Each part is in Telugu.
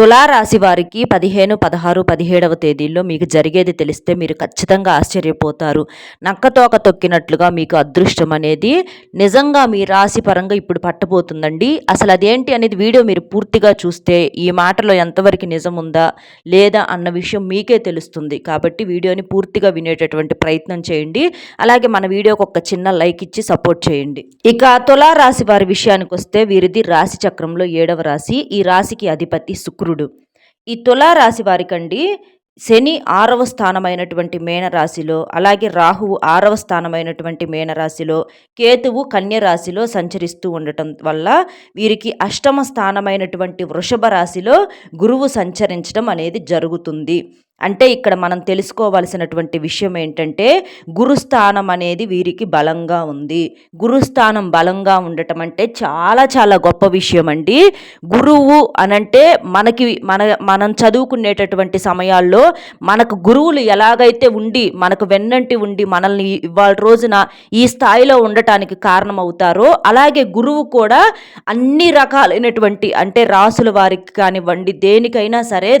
తులారాశి వారికి పదిహేను పదహారు పదిహేడవ తేదీల్లో మీకు జరిగేది తెలిస్తే మీరు ఖచ్చితంగా ఆశ్చర్యపోతారు. నక్కతోక తొక్కినట్లుగా మీకు అదృష్టం అనేది నిజంగా మీ రాశి పరంగా ఇప్పుడు పట్టబోతుందండి. అసలు అదేంటి అనేది వీడియో మీరు పూర్తిగా చూస్తే ఈ మాటలో ఎంతవరకు నిజం ఉందా లేదా అన్న విషయం మీకే తెలుస్తుంది. కాబట్టి వీడియోని పూర్తిగా వినేటటువంటి ప్రయత్నం చేయండి. అలాగే మన వీడియోకి ఒక చిన్న లైక్ ఇచ్చి సపోర్ట్ చేయండి. ఇక తులారాశి వారి విషయానికి వస్తే వీరిది రాశి చక్రంలో ఏడవ రాశి. ఈ రాశికి అధిపతి శుక్రుడు. ఈ తులారాశి వారికండి శని ఆరవ స్థానమైనటువంటి మేనరాశిలో అలాగే రాహువు ఆరవ స్థానమైనటువంటి మేనరాశిలో కేతువు కన్య రాశిలో సంచరిస్తూ ఉండటం వల్ల వీరికి అష్టమ స్థానమైనటువంటి వృషభ రాశిలో గురువు సంచరించడం అనేది జరుగుతుంది. అంటే ఇక్కడ మనం తెలుసుకోవాల్సినటువంటి విషయం ఏంటంటే గురుస్థానం అనేది వీరికి బలంగా ఉంది. గురుస్థానం బలంగా ఉండటం అంటే చాలా చాలా గొప్ప విషయం అండి. గురువు అనంటే మనకి మన మనం చదువుకునేటటువంటి సమయాల్లో మనకు గురువులు ఎలాగైతే ఉండి మనకు వెన్నంటి ఉండి మనల్ని ఇవాళ రోజున ఈ స్థాయిలో ఉండటానికి కారణమవుతారో అలాగే గురువు కూడా అన్ని రకాలైనటువంటి అంటే రాసుల వారికి కానివ్వండి దేనికైనా సరే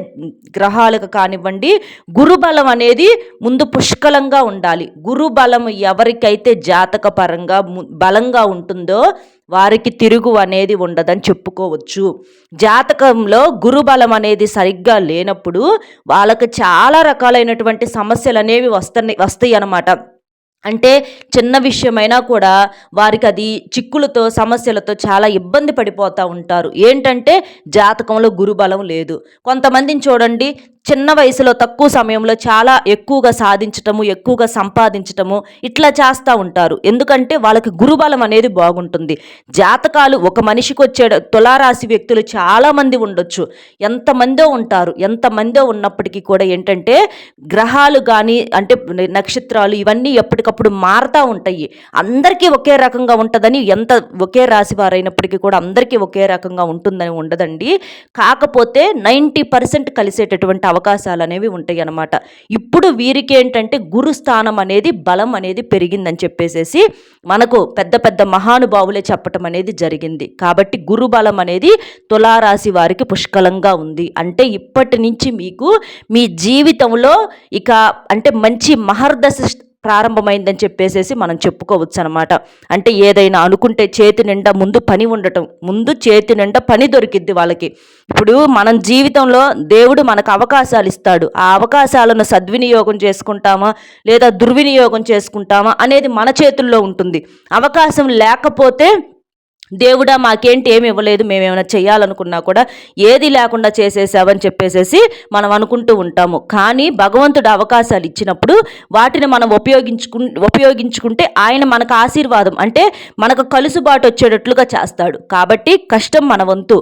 గ్రహాలకు కానివ్వండి గురుబలం అనేది ముందు పుష్కలంగా ఉండాలి. గురుబలం ఎవరికైతే జాతక పరంగా బలంగా ఉంటుందో వారికి తిరుగు అనేది ఉండదని చెప్పుకోవచ్చు. జాతకంలో గురుబలం అనేది సరిగ్గా లేనప్పుడు వాళ్ళకి చాలా రకాలైనటువంటి సమస్యలు అనేవి వస్తాయి వస్తాయి అన్నమాట అంటే చిన్న విషయమైనా కూడా వారికి అది చిక్కులతో సమస్యలతో చాలా ఇబ్బంది పడిపోతూ ఉంటారు. ఏంటంటే జాతకంలో గురుబలం లేదు. కొంతమందిని చూడండి చిన్న వయసులో తక్కువ సమయంలో చాలా ఎక్కువగా సాధించటము ఎక్కువగా సంపాదించటము ఇట్లా చేస్తూ ఉంటారు. ఎందుకంటే వాళ్ళకి గురుబలం అనేది బాగుంటుంది. జాతకాలు ఒక మనిషికి వచ్చే తులారాశి వ్యక్తులు చాలామంది ఉండొచ్చు. ఎంతమందో ఉంటారు. ఎంతమందో ఉన్నప్పటికీ కూడా ఏంటంటే గ్రహాలు కానీ అంటే నక్షత్రాలు ఇవన్నీ ఎప్పటికప్పుడు మారుతూ ఉంటాయి. అందరికీ ఒకే రకంగా ఉంటుందని ఎంత ఒకే రాశి వారైనప్పటికీ కూడా అందరికీ ఒకే రకంగా ఉంటుందని ఉండదండి. కాకపోతే నైంటీ పర్సెంట్ కలిసేటటువంటి అవకాశాలు అనేవి ఉంటాయి అన్నమాట. ఇప్పుడు వీరికి ఏంటంటే గురుస్థానం అనేది బలం అనేది పెరిగిందని చెప్పేసేసి మనకు పెద్ద పెద్ద మహానుభావులే చెప్పటం అనేది జరిగింది. కాబట్టి గురు బలం అనేది తులారాశి వారికి పుష్కలంగా ఉంది. అంటే ఇప్పటి నుంచి మీకు మీ జీవితంలో ఇక అంటే మంచి మహర్దశ ప్రారంభమైందని చెప్పేసేసి మనం చెప్పుకోవచ్చు అనమాట అంటే ఏదైనా అనుకుంటే చేతి నిండా ముందు పని ఉండటం ముందు చేతి నిండా పని దొరికిద్ది వాళ్ళకి. ఇప్పుడు మనం జీవితంలో దేవుడు మనకు అవకాశాలు ఇస్తాడు ఆ అవకాశాలను సద్వినియోగం చేసుకుంటామా లేదా దుర్వినియోగం చేసుకుంటామా అనేది మన చేతుల్లో ఉంటుంది. అవకాశం లేకపోతే దేవుడా మాకేంటి ఏమి ఇవ్వలేదు మేము ఏమైనా చేయాలనుకున్నా కూడా ఏది లేకుండా చేసేసావని చెప్పేసేసి మనం అనుకుంటూ ఉంటాము. కానీ భగవంతుడు అవకాశాలు ఇచ్చినప్పుడు వాటిని మనం ఉపయోగించుకు ఉపయోగించుకుంటే ఆయన మనకు ఆశీర్వాదం అంటే మనకు కలుసుబాటు వచ్చేటట్లుగా చేస్తాడు. కాబట్టి కష్టం మన వంతు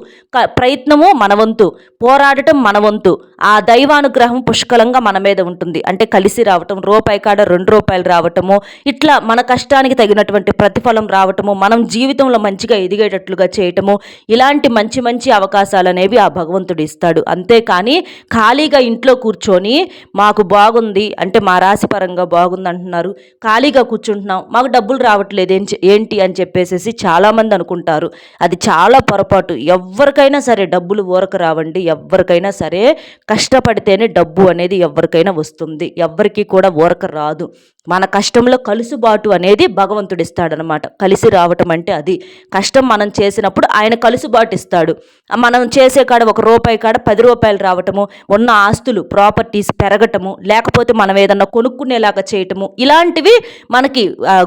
ప్రయత్నము మన వంతు పోరాడటం మన వంతు ఆ దైవానుగ్రహం పుష్కలంగా మన మీద ఉంటుంది. అంటే కలిసి రావటం రూపాయి కాడ రెండు రూపాయలు రావటము ఇట్లా మన కష్టానికి తగినటువంటి ప్రతిఫలం రావటము మనం జీవితంలో మంచిగా ఎదిగేటట్లుగా చేయటము ఇలాంటి మంచి మంచి అవకాశాలు అనేవి ఆ భగవంతుడు ఇస్తాడు. అంతేకాని ఖాళీగా ఇంట్లో కూర్చొని మాకు బాగుంది అంటే మా రాశి పరంగా బాగుంది అంటున్నారు ఖాళీగా కూర్చుంటున్నాం మాకు డబ్బులు రావట్లేదు ఏంటి అని చెప్పేసి చాలామంది అనుకుంటారు. అది చాలా పొరపాటు. ఎవరికైనా సరే డబ్బులు ఊరక రావండి ఎవరికైనా సరే కష్టపడితేనే డబ్బు అనేది ఎవరికైనా వస్తుంది ఎవరికి కూడా ఊరక రాదు. మన కష్టంలో కలుసుబాటు అనేది భగవంతుడు ఇస్తాడనమాట కలిసి రావటం అంటే అది. కష్టం మనం చేసినప్పుడు ఆయన కలుసుబాటు ఇస్తాడు. మనం చేసే కాడ ఒక రూపాయి కాడ పది రూపాయలు రావటము ఉన్న ఆస్తులు ప్రాపర్టీస్ పెరగటము లేకపోతే మనం ఏదన్నా కొనుక్కునేలాగా చేయటము ఇలాంటివి మనకి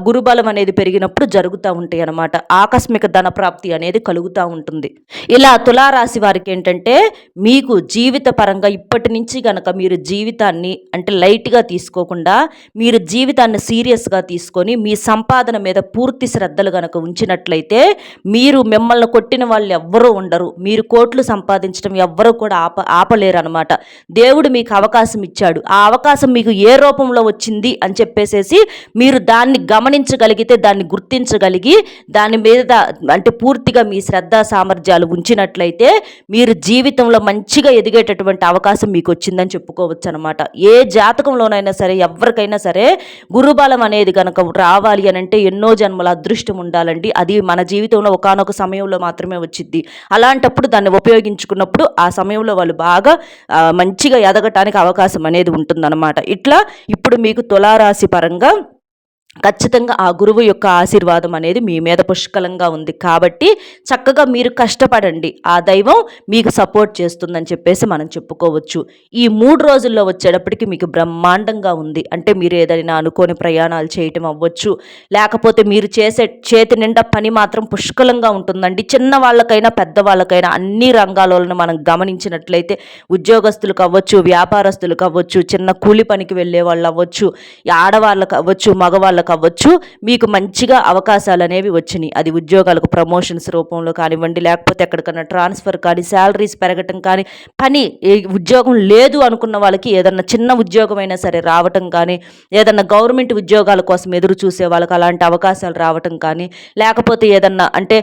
గురుబలం అనేది పెరిగినప్పుడు జరుగుతూ ఉంటాయి అనమాట ఆకస్మిక ధన ప్రాప్తి అనేది కలుగుతూ ఉంటుంది. ఇలా తులారాశి వారికి ఏంటంటే మీకు జీవిత పరంగా ఇప్పటి నుంచి కనుక మీరు జీవితాన్ని అంటే లైట్గా తీసుకోకుండా మీరు జీవిత జీవితాన్ని సీరియస్గా తీసుకొని మీ సంపాదన మీద పూర్తి శ్రద్ధలు గనక ఉంచినట్లయితే మీరు మిమ్మల్ని కొట్టిన వాళ్ళు ఎవ్వరూ ఉండరు. మీరు కోట్లు సంపాదించడం ఎవ్వరూ కూడా ఆప ఆపలేరు అనమాట దేవుడు మీకు అవకాశం ఇచ్చాడు. ఆ అవకాశం మీకు ఏ రూపంలో వచ్చింది అని చెప్పేసేసి మీరు దాన్ని గమనించగలిగితే దాన్ని గుర్తించగలిగి దాని మీద అంటే పూర్తిగా మీ శ్రద్ధ సామర్థ్యాలు ఉంచినట్లయితే మీరు జీవితంలో మంచిగా ఎదిగేటటువంటి అవకాశం మీకు వచ్చిందని చెప్పుకోవచ్చు అనమాట ఏ జాతకంలోనైనా సరే ఎవరికైనా సరే గురుబలం అనేది కనుక రావాలి అని అంటే ఎన్నో జన్మల అదృష్టం ఉండాలండి. అది మన జీవితంలో ఒకానొక సమయంలో మాత్రమే వచ్చింది అలాంటప్పుడు దాన్ని ఉపయోగించుకున్నప్పుడు ఆ సమయంలో వాళ్ళు బాగా మంచిగా ఎదగటానికి అవకాశం అనేది ఉంటుందన్నమాట. ఇట్లా ఇప్పుడు మీకు తులారాశి పరంగా ఖచ్చితంగా ఆ గురువు యొక్క ఆశీర్వాదం అనేది మీ మీద పుష్కలంగా ఉంది. కాబట్టి చక్కగా మీరు కష్టపడండి. ఆ దైవం మీకు సపోర్ట్ చేస్తుందని చెప్పేసి మనం చెప్పుకోవచ్చు. ఈ మూడు రోజుల్లో వచ్చేటప్పటికి మీకు బ్రహ్మాండంగా ఉంది. అంటే మీరు ఏదైనా అనుకోని ప్రయాణాలు చేయటం అవ్వచ్చు. లేకపోతే మీరు చేసే చేతి నిండా పని మాత్రం పుష్కలంగా ఉంటుందండి. చిన్న వాళ్ళకైనా పెద్దవాళ్ళకైనా అన్ని రంగాలను మనం గమనించినట్లయితే ఉద్యోగస్తులకు అవ్వచ్చు వ్యాపారస్తులకు అవ్వచ్చు చిన్న కూలి పనికి వెళ్ళే వాళ్ళు అవ్వచ్చు ఆడవాళ్ళకు అవ్వచ్చు మగవాళ్ళకు అవ్వచ్చు మీకు మంచిగా అవకాశాలు అనేవి వచ్చినాయి. అది ఉద్యోగాలకు ప్రమోషన్స్ రూపంలో కానివ్వండి లేకపోతే ఎక్కడికన్నా ట్రాన్స్ఫర్ కానీ శాలరీస్ పెరగటం కానీ పని ఉద్యోగం లేదు అనుకున్న వాళ్ళకి ఏదన్నా చిన్న ఉద్యోగమైనా సరే రావటం కానీ ఏదన్నా గవర్నమెంట్ ఉద్యోగాల కోసం ఎదురు చూసే వాళ్ళకి అలాంటి అవకాశాలు రావటం కానీ లేకపోతే ఏదన్నా అంటే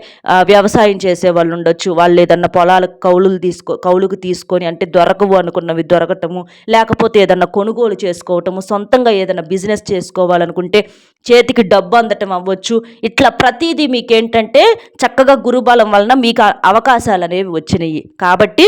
వ్యవసాయం చేసే వాళ్ళు ఉండొచ్చు. వాళ్ళు ఏదన్నా పొలాలకు కౌలులు తీసుకో కౌలుకు తీసుకొని అంటే దొరకవు అనుకున్నవి దొరకటము లేకపోతే ఏదన్నా కొనుగోలు చేసుకోవటము సొంతంగా ఏదైనా బిజినెస్ చేసుకోవాలనుకుంటే చేతికి డబ్బు అందటం అవ్వచ్చు. ఇట్లా ప్రతిదీ మీకేంటంటే చక్కగా గురుబలం వలన మీకు అవకాశాలు అనేవి వచ్చినాయి కాబట్టి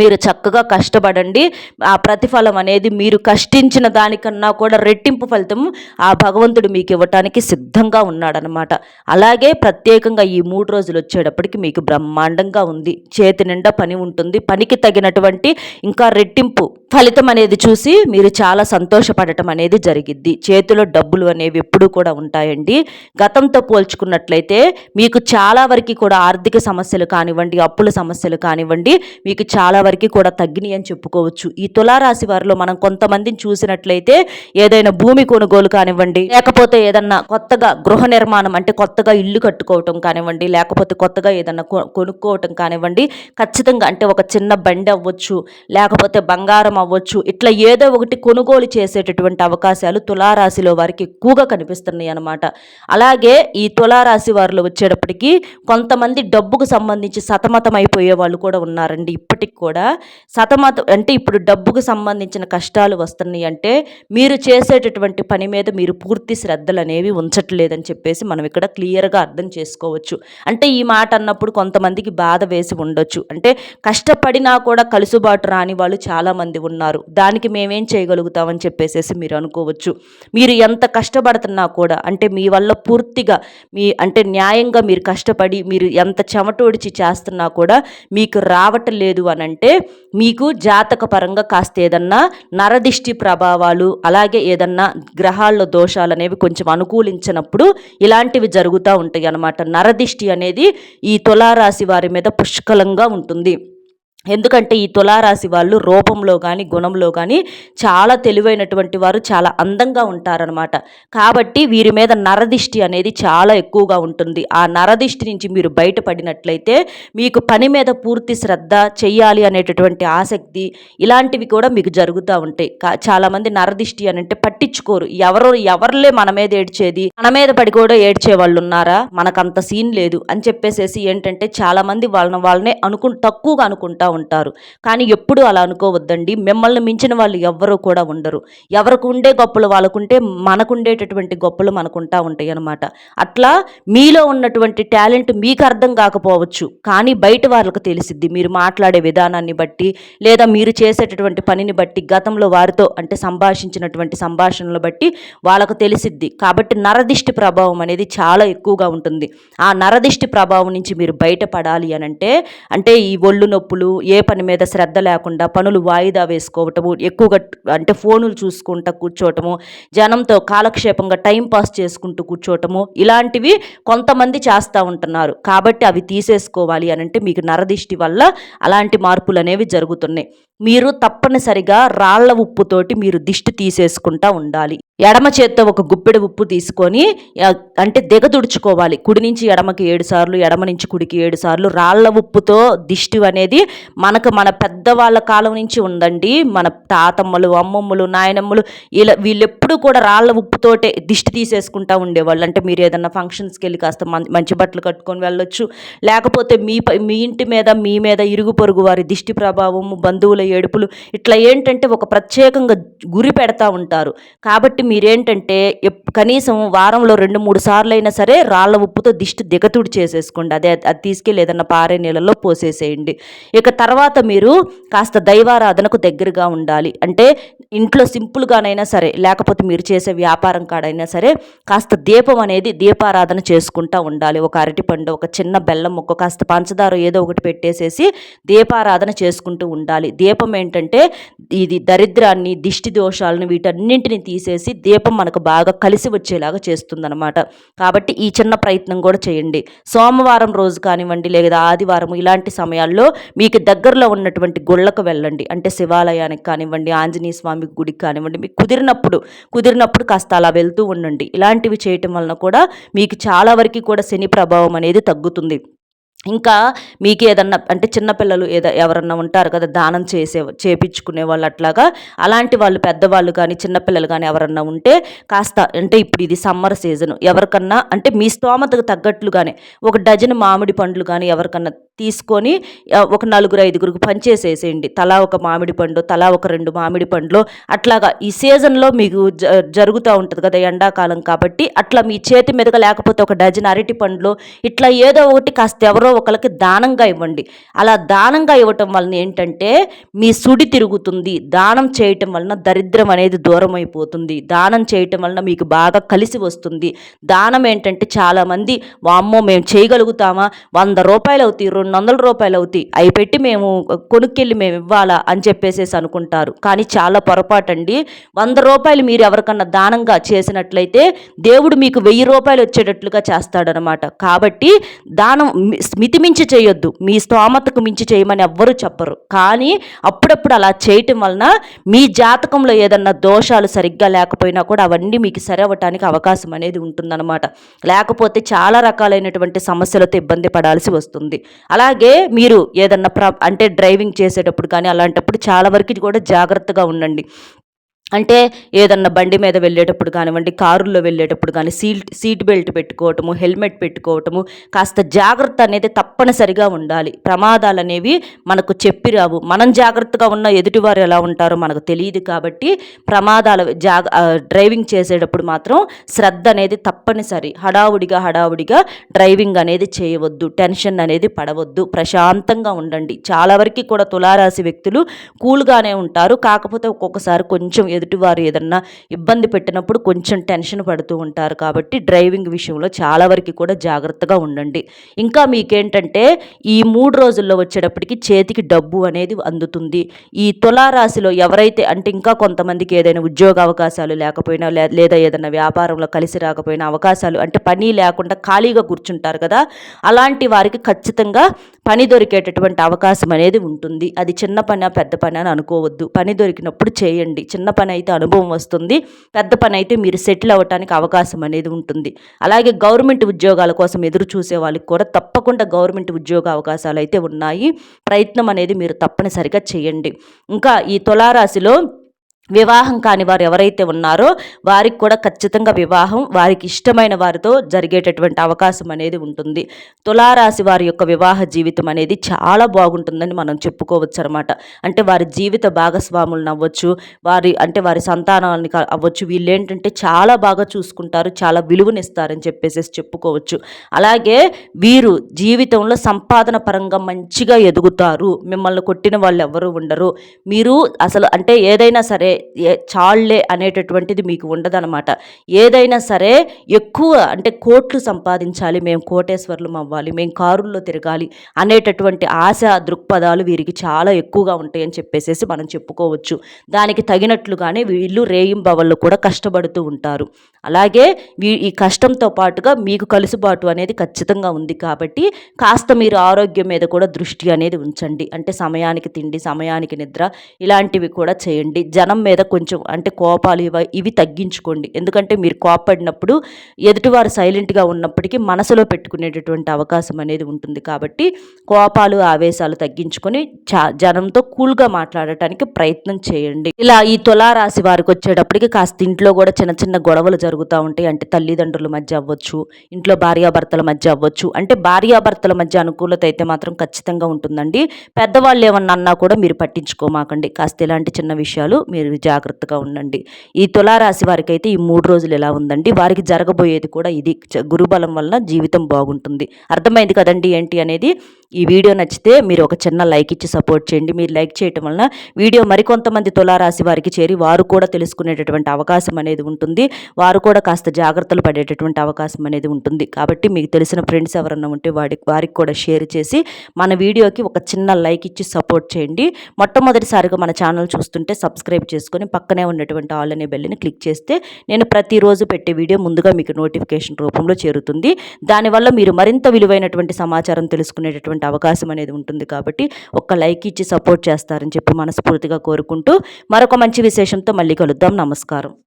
మీరు చక్కగా కష్టపడండి. ఆ ప్రతిఫలం అనేది మీరు కష్టించిన దానికన్నా కూడా రెట్టింపు ఫలితం ఆ భగవంతుడు మీకు ఇవ్వటానికి సిద్ధంగా ఉన్నాడనమాట. అలాగే ప్రత్యేకంగా ఈ మూడు రోజులు వచ్చేటప్పటికి మీకు బ్రహ్మాండంగా ఉంది. చేతి నిండా పని ఉంటుంది. పనికి తగినటువంటి ఇంకా రెట్టింపు ఫలితం అనేది చూసి మీరు చాలా సంతోషపడటం అనేది జరిగిద్ది. చేతిలో డబ్బులు అనేవి ఎప్పుడూ కూడా ఉంటాయండి. గతంతో పోల్చుకున్నట్లయితే మీకు చాలా వరకు కూడా ఆర్థిక సమస్యలు కానివ్వండి అప్పుల సమస్యలు కానివ్వండి మీకు చాలా వరకు కూడా తగ్గినాయి అని చెప్పుకోవచ్చు. ఈ తులారాశి వారిలో మనం కొంతమందిని చూసినట్లయితే ఏదైనా భూమి కొనుగోలు కానివ్వండి లేకపోతే ఏదన్నా కొత్తగా గృహ నిర్మాణం అంటే కొత్తగా ఇల్లు కట్టుకోవటం కానివ్వండి లేకపోతే కొత్తగా ఏదన్నా కొ- కొనుక్కోవటం కానివ్వండి ఖచ్చితంగా అంటే ఒక చిన్న బండి అవ్వచ్చు లేకపోతే బంగారం అవ్వచ్చు ఇట్లా ఏదో ఒకటి కొనుగోలు చేసేటటువంటి అవకాశాలు తులారాశిలో వారికి ఎక్కువగా కనిపిస్తున్నాయి అన్నమాట. అలాగే ఈ తులారాశి వారిలో వచ్చేటప్పటికి కొంతమంది డబ్బుకు సంబంధించి సతమతం అయిపోయే వాళ్ళు కూడా ఉన్నారండి. ఇప్పటికి కూడా సతమతం అంటే ఇప్పుడు డబ్బుకు సంబంధించిన కష్టాలు వస్తున్నాయి అంటే మీరు చేసేటటువంటి పని మీద మీరు పూర్తి శ్రద్ధలు అనేవి ఉంచట్లేదని చెప్పేసి మనం ఇక్కడ క్లియర్గా అర్థం చేసుకోవచ్చు. అంటే ఈ మాట అన్నప్పుడు కొంతమందికి బాధ వేసి ఉండొచ్చు. అంటే కష్టపడినా కూడా కలుసుబాటు రాని వాళ్ళు చాలామంది ఉన్నారు. దానికి మేమేం చేయగలుగుతామని చెప్పేసేసి మీరు అనుకోవచ్చు. మీరు ఎంత కష్టపడుతున్నా కూడా అంటే మీ వల్ల పూర్తిగా మీ అంటే న్యాయంగా మీరు కష్టపడి మీరు ఎంత చెమటోడిచి చేస్తున్నా కూడా మీకు రావటం లేదు అని అంటే మీకు జాతక పరంగా కాస్త ఏదన్నా నరదిష్టి ప్రభావాలు అలాగే ఏదన్నా గ్రహాల్లో దోషాలు అనేవి కొంచెం అనుకూలించినప్పుడు ఇలాంటివి జరుగుతూ ఉంటాయి అన్నమాట నరదిష్టి అనేది ఈ తులారాశి వారి మీద పుష్కలంగా ఉంటుంది. ఎందుకంటే ఈ తులారాశి వాళ్ళు రూపంలో కానీ గుణంలో కానీ చాలా తెలివైనటువంటి వారు చాలా అందంగా ఉంటారనమాట కాబట్టి వీరి మీద నరదిష్టి అనేది చాలా ఎక్కువగా ఉంటుంది. ఆ నరదిష్టి నుంచి మీరు బయటపడినట్లయితే మీకు పని మీద పూర్తి శ్రద్ధ చెయ్యాలి అనేటటువంటి ఆసక్తి ఇలాంటివి కూడా మీకు జరుగుతూ ఉంటాయి. కా- చాలామంది నరదిష్టి అని అంటే పట్టించుకోరు. ఎవరు ఎవరిలే మన మీద ఏడ్చేది? మన మీద పడి కూడా ఏడ్చే వాళ్ళు ఉన్నారా? మనకంత సీన్ లేదు అని చెప్పేసేసి ఏంటంటే చాలామంది వాళ్ళని వాళ్ళనే అనుకు తక్కువగా అనుకుంటా ఉంటారు. కానీ ఎప్పుడు అలా అనుకోవద్దండి. మిమ్మల్ని మించిన వాళ్ళు ఎవ్వరూ కూడా ఉండరు. ఎవరికి ఉండే గొప్పలు వాళ్ళకుంటే మనకుండేటటువంటి గొప్పలు మనకుంటా ఉంటాయి అనమాట అట్లా మీలో ఉన్నటువంటి టాలెంట్ మీకు అర్థం కాకపోవచ్చు. కానీ బయట వాళ్ళకు తెలిసిద్ది. మీరు మాట్లాడే విధానాన్ని బట్టి లేదా మీరు చేసేటటువంటి పనిని బట్టి గతంలో వారితో అంటే సంభాషించినటువంటి సంభాషణలు బట్టి వాళ్ళకు తెలిసిద్ది. కాబట్టి నరదిష్టి ప్రభావం అనేది చాలా ఎక్కువగా ఉంటుంది. ఆ నరదిష్టి ప్రభావం నుంచి మీరు బయటపడాలి అని అంటే అంటే ఈ ఒళ్ళు నొప్పులు ఏ పని మీద శ్రద్ధ లేకుండా పనులు వాయిదా వేసుకోవటము ఎక్కువగా అంటే ఫోనులు చూసుకుంటూ కూర్చోవటము జనంతో కాలక్షేపంగా టైం పాస్ చేసుకుంటూ కూర్చోవటము ఇలాంటివి కొంతమంది చేస్తూ ఉంటున్నారు. కాబట్టి అవి తీసేసుకోవాలి అని అంటే మీకు నరదిష్టి వల్ల అలాంటి మార్పులు అనేవి జరుగుతున్నాయి. మీరు తప్పనిసరిగా రాళ్ళ ఉప్పుతోటి మీరు దిష్టి తీసేసుకుంటా ఉండాలి. ఎడమ చేత్తో ఒక గుప్పెడు ఉప్పు తీసుకొని అంటే దిగదుడుచుకోవాలి. కుడి నుంచి ఎడమకి ఏడు సార్లు ఎడమ నుంచి కుడికి ఏడు సార్లు రాళ్ళ ఉప్పుతో దిష్టి అనేది మనకు మన పెద్దవాళ్ళ కాలం నుంచి ఉందండి. మన తాతమ్మలు అమ్మమ్మలు నాయనమ్మలు ఇలా వీళ్ళెప్పుడు కూడా రాళ్ళ ఉప్పుతోటే దిష్టి తీసేసుకుంటా ఉండేవాళ్ళు. అంటే మీరు ఏదన్నా ఫంక్షన్స్కి వెళ్ళి కాస్త మం- మంచి బట్టలు కట్టుకొని వెళ్ళొచ్చు. లేకపోతే మీ మీ ఇంటి మీద మీ మీద ఇరుగు పొరుగు వారి దిష్టి ప్రభావము బంధువుల ఏడుపులు ఇట్లా ఏంటంటే ఒక ప్రత్యేకంగా గురి పెడతా ఉంటారు. కాబట్టి మీరేంటంటే కనీసం వారంలో రెండు మూడు సార్లు అయినా సరే రాళ్ళ ఉప్పుతో దిష్టి దిగతుడి చేసేసుకోండి. అదే అది తీసుకెళ్ళి ఏదన్నా పారే నీళ్ళలో పోసేసేయండి. ఇక తర్వాత మీరు కాస్త దైవారాధనకు దగ్గరగా ఉండాలి. అంటే ఇంట్లో సింపుల్గానైనా సరే లేకపోతే మీరు చేసే వ్యాపారం కాడైనా సరే కాస్త దీపం అనేది దీపారాధన చేసుకుంటూ ఉండాలి. ఒక అరటిపండు ఒక చిన్న బెల్లం ముక్క కాస్త పంచదార ఏదో ఒకటి పెట్టేసేసి దీపారాధన చేసుకుంటూ ఉండాలి. దీపం ఏంటంటే ఇది దరిద్రాన్ని దిష్టి దోషాలను వీటన్నింటిని తీసేసి దీపం మనకు బాగా కలిసి వచ్చేలాగా చేస్తుందన్నమాట. కాబట్టి ఈ చిన్న ప్రయత్నం కూడా చేయండి. సోమవారం రోజు కానివ్వండి లేదా ఆదివారం ఇలాంటి సమయాల్లో మీకు దగ్గరలో ఉన్నటువంటి గుళ్ళకు వెళ్ళండి. అంటే శివాలయానికి కానివ్వండి ఆంజనేయ స్వామి గుడికి కానివ్వండి మీకు కుదిరినప్పుడు కుదిరినప్పుడు కాస్త అలా వెళ్తూ ఉండండి. ఇలాంటివి చేయటం వలన కూడా మీకు చాలా వరకు కూడా శని ప్రభావం అనేది తగ్గుతుంది. ఇంకా మీకు ఏదన్నా అంటే చిన్నపిల్లలు ఏదో ఎవరన్నా ఉంటారు కదా దానం చేసే చేపించుకునే వాళ్ళు అట్లాగా అలాంటి వాళ్ళు పెద్దవాళ్ళు కానీ చిన్నపిల్లలు కానీ ఎవరన్నా ఉంటే కాస్త అంటే ఇప్పుడు ఇది సమ్మర్ సీజన్ ఎవరికన్నా అంటే మీ స్తోమతకు తగ్గట్లుగానే ఒక డజన్ మామిడి పండ్లు కానీ ఎవరికన్నా తీసుకొని ఒక నలుగురు ఐదుగురికి పంచేసేసేయండి. తలా ఒక మామిడి పండు తలా ఒక రెండు మామిడి పండ్లు. అట్లాగా ఈ సీజన్లో మీకు జ జరుగుతూ ఉంటుంది కదా ఎండాకాలం కాబట్టి అట్లా మీ చేతి మీదుగా లేకపోతే ఒక డజన్ అరటి పండ్లు ఇట్లా ఏదో ఒకటి కాస్త ఎవరో ఒకరికి దానంగా ఇవ్వండి. అలా దానంగా ఇవ్వటం వలన ఏంటంటే మీ సుడి తిరుగుతుంది. దానం చేయటం వలన దరిద్రం అనేది దూరం అయిపోతుంది దానం చేయటం వలన మీకు బాగా కలిసి వస్తుంది. దానం ఏంటంటే చాలామంది వామ్మో! మేము చేయగలుగుతామా? వంద రూపాయలు అవుతాయి రెండు వందల రూపాయలు అవుతాయి. అవి పెట్టి మేము కొనుక్కెళ్ళి మేము ఇవ్వాలా అని చెప్పేసేసి అనుకుంటారు. కానీ చాలా పొరపాటు అండి వంద రూపాయలు మీరు ఎవరికన్నా దానంగా చేసినట్లయితే దేవుడు మీకు వెయ్యి రూపాయలు వచ్చేటట్లుగా చేస్తాడనమాట. కాబట్టి దానం మి- మితిమించి చేయొద్దు. మీ స్తోమతకు మించి చేయమని ఎవ్వరూ చెప్పరు. కానీ అప్పుడప్పుడు అలా చేయటం వలన మీ జాతకంలో ఏదన్నా దోషాలు సరిగ్గా లేకపోయినా కూడా అవన్నీ మీకు సరవటానికి అవకాశం అనేది ఉంటుందన్నమాట లేకపోతే చాలా రకాలైనటువంటి సమస్యలతో ఇబ్బంది పడాల్సి వస్తుంది. అలాగే మీరు ఏదన్నా ప్ర అంటే డ్రైవింగ్ చేసేటప్పుడు కానీ అలాంటప్పుడు చాలా వరకు కూడా జాగ్రత్తగా ఉండండి. అంటే ఏదన్నా బండి మీద వెళ్ళేటప్పుడు కానివ్వండి కారుల్లో వెళ్ళేటప్పుడు కానీ సీట్ సీట్ బెల్ట్ పెట్టుకోవటము హెల్మెట్ పెట్టుకోవటము కాస్త జాగ్రత్త అనేది తప్పనిసరిగా ఉండాలి. ప్రమాదాలు అనేవి మనకు చెప్పి రావు. మనం జాగ్రత్తగా ఉన్న ఎదుటివారు ఎలా ఉంటారో మనకు తెలియదు కాబట్టి ప్రమాదాలు జాగ డ్రైవింగ్ చేసేటప్పుడు మాత్రం శ్రద్ధ అనేది తప్పనిసరి. హడావుడిగా హడావుడిగా డ్రైవింగ్ అనేది చేయవద్దు. టెన్షన్ అనేది పడవద్దు. ప్రశాంతంగా ఉండండి. చాలా వరకు కూడా తులారాశి వ్యక్తులు కూల్గానే ఉంటారు. కాకపోతే ఒక్కొక్కసారి కొంచెం ఎదుటివారు ఏదన్నా ఇబ్బంది పెట్టినప్పుడు కొంచెం టెన్షన్ పడుతూ ఉంటారు కాబట్టి డ్రైవింగ్ విషయంలో చాలా వరకు కూడా జాగ్రత్తగా ఉండండి. ఇంకా మీకేంటంటే ఈ మూడు రోజుల్లో వచ్చేటప్పటికి చేతికి డబ్బు అనేది అందుతుంది. ఈ తులారాశిలో ఎవరైతే అంటే ఇంకా కొంతమందికి ఏదైనా ఉద్యోగ అవకాశాలు లేకపోయినా లేదా ఏదైనా వ్యాపారంలో కలిసి రాకపోయినా అవకాశాలు అంటే పని లేకుండా ఖాళీగా కూర్చుంటారు కదా అలాంటి వారికి ఖచ్చితంగా పని దొరికేటటువంటి అవకాశం అనేది ఉంటుంది. అది చిన్న పని పెద్ద పని అని అనుకోవద్దు. పని దొరికినప్పుడు చేయండి. చిన్న పని అయితే అనుభవం వస్తుంది. పెద్ద పని అయితే మీరు సెటిల్ అవ్వటానికి అవకాశం అనేది ఉంటుంది. అలాగే గవర్నమెంట్ ఉద్యోగాల కోసం ఎదురు చూసే వాళ్ళకి కూడా తప్పకుండా గవర్నమెంట్ ఉద్యోగ అవకాశాలు అయితే ఉన్నాయి. ప్రయత్నం అనేది మీరు తప్పనిసరిగా చేయండి. ఇంకా ఈ తులారాశిలో వివాహం కాని వారు ఎవరైతే ఉన్నారో వారికి కూడా ఖచ్చితంగా వివాహం వారికి ఇష్టమైన వారితో జరిగేటటువంటి అవకాశం అనేది ఉంటుంది. తులారాశి వారి యొక్క వివాహ జీవితం అనేది చాలా బాగుంటుందని మనం చెప్పుకోవచ్చు అనమాట అంటే వారి జీవిత భాగస్వాములను అవ్వచ్చు వారి అంటే వారి సంతానాలని అవ్వచ్చు వీళ్ళు ఏంటంటే చాలా బాగా చూసుకుంటారు చాలా విలువనిస్తారని చెప్పేసి చెప్పుకోవచ్చు. అలాగే వీరు జీవితంలో సంపాదన పరంగా మంచిగా ఎదుగుతారు. మిమ్మల్ని కొట్టిన వాళ్ళు ఎవరు ఉండరు. మీరు అసలు అంటే ఏదైనా సరే చాళ్ళే అనేటటువంటిది మీకు ఉండదనమాట ఏదైనా సరే ఎక్కువ అంటే కోట్లు సంపాదించాలి మేము కోటేశ్వర్లం అవ్వాలి మేము కారుల్లో తిరగాలి అనేటటువంటి ఆశ దృక్పథాలు వీరికి చాలా ఎక్కువగా ఉంటాయని చెప్పేసి మనం చెప్పుకోవచ్చు. దానికి తగినట్లుగానే వీళ్ళు రేయింబవళ్ళు కూడా కష్టపడుతూ ఉంటారు. అలాగే వీ ఈ కష్టంతో పాటుగా మీకు కలుసుబాటు అనేది ఖచ్చితంగా ఉంది కాబట్టి కాస్త మీరు ఆరోగ్యం మీద కూడా దృష్టి అనేది ఉంచండి. అంటే సమయానికి తిండి సమయానికి నిద్ర ఇలాంటివి కూడా చేయండి. జనం మీద కొంచెం అంటే కోపాలు ఇవి ఇవి తగ్గించుకోండి. ఎందుకంటే మీరు కోపడినప్పుడు ఎదుటివారు సైలెంట్గా ఉన్నప్పటికీ మనసులో పెట్టుకునేటటువంటి అవకాశం అనేది ఉంటుంది. కాబట్టి కోపాలు ఆవేశాలు తగ్గించుకొని చా జనంతో కూల్గా మాట్లాడటానికి ప్రయత్నం చేయండి. ఇలా ఈ తులారాశి వారికి వచ్చేటప్పటికి కాస్త ఇంట్లో కూడా చిన్న చిన్న గొడవలు జరుగుతూ ఉంటాయి. అంటే తల్లిదండ్రుల మధ్య అవ్వచ్చు ఇంట్లో భార్యాభర్తల మధ్య అవ్వచ్చు. అంటే భార్యాభర్తల మధ్య అనుకూలత అయితే మాత్రం ఖచ్చితంగా ఉంటుందండి. పెద్దవాళ్ళు ఏమన్నా అన్నా కూడా మీరు పట్టించుకోమాకండి. కాస్త ఇలాంటి చిన్న విషయాలు మీరు మీరు జాగ్రత్తగా ఉండండి. ఈ తులారాశి వారికి అయితే ఈ మూడు రోజులు ఎలా ఉందండి? వారికి జరగబోయేది కూడా ఇది. గురుబలం వల్ల జీవితం బాగుంటుంది. అర్థమైంది కదండి ఏంటి అనేది? ఈ వీడియో నచ్చితే మీరు ఒక చిన్న లైక్ ఇచ్చి సపోర్ట్ చేయండి. మీరు లైక్ చేయటం వలన వీడియో మరికొంతమంది తులారాశి వారికి చేరి వారు కూడా తెలుసుకునేటటువంటి అవకాశం అనేది ఉంటుంది. వారు కూడా కాస్త జాగ్రత్తలు పడేటటువంటి అవకాశం అనేది ఉంటుంది. కాబట్టి మీకు తెలిసిన ఫ్రెండ్స్ ఎవరన్నా ఉంటే వాడి వారికి కూడా షేర్ చేసి మన వీడియోకి ఒక చిన్న లైక్ ఇచ్చి సపోర్ట్ చేయండి. మొట్టమొదటిసారిగా మన ఛానల్ చూస్తుంటే సబ్స్క్రైబ్ చేసుకొని పక్కనే ఉన్నటువంటి ఆల్ అనే బెల్లిని క్లిక్ చేస్తే నేను ప్రతిరోజు పెట్టే వీడియో ముందుగా మీకు నోటిఫికేషన్ రూపంలో చేరుతుంది. దానివల్ల మీరు మరింత విలువైనటువంటి సమాచారం తెలుసుకునేటటువంటి అవకాశం అనేది ఉంటుంది కాబట్టి ఒక్క లైక్ ఇచ్చి సపోర్ట్ చేస్తారని చెప్పి మనస్ఫూర్తిగా కోరుకుంటూ మరొక మంచి విశేషంతో మళ్ళీ కలుద్దాం. నమస్కారం.